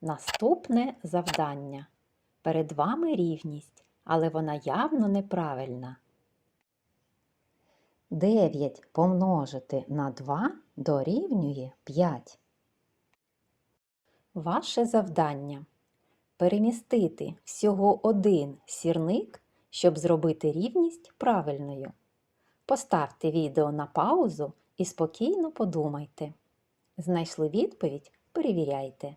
Наступне завдання. Перед вами рівність, але вона явно неправильна. 9 помножити на 2 дорівнює 5. Ваше завдання перемістити всього один сірник, щоб зробити рівність правильною. Поставте відео на паузу і спокійно подумайте. Знайшли відповідь? Перевіряйте.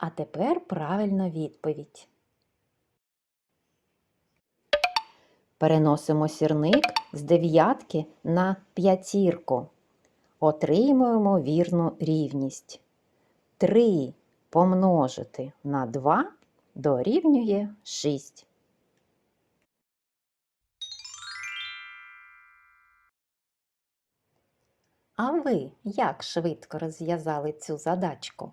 А тепер правильна відповідь. Переносимо сірник з дев'ятки на п'ятірку. Отримуємо вірну рівність. 3 помножити на 2 дорівнює 6. А ви як швидко розв'язали цю задачку?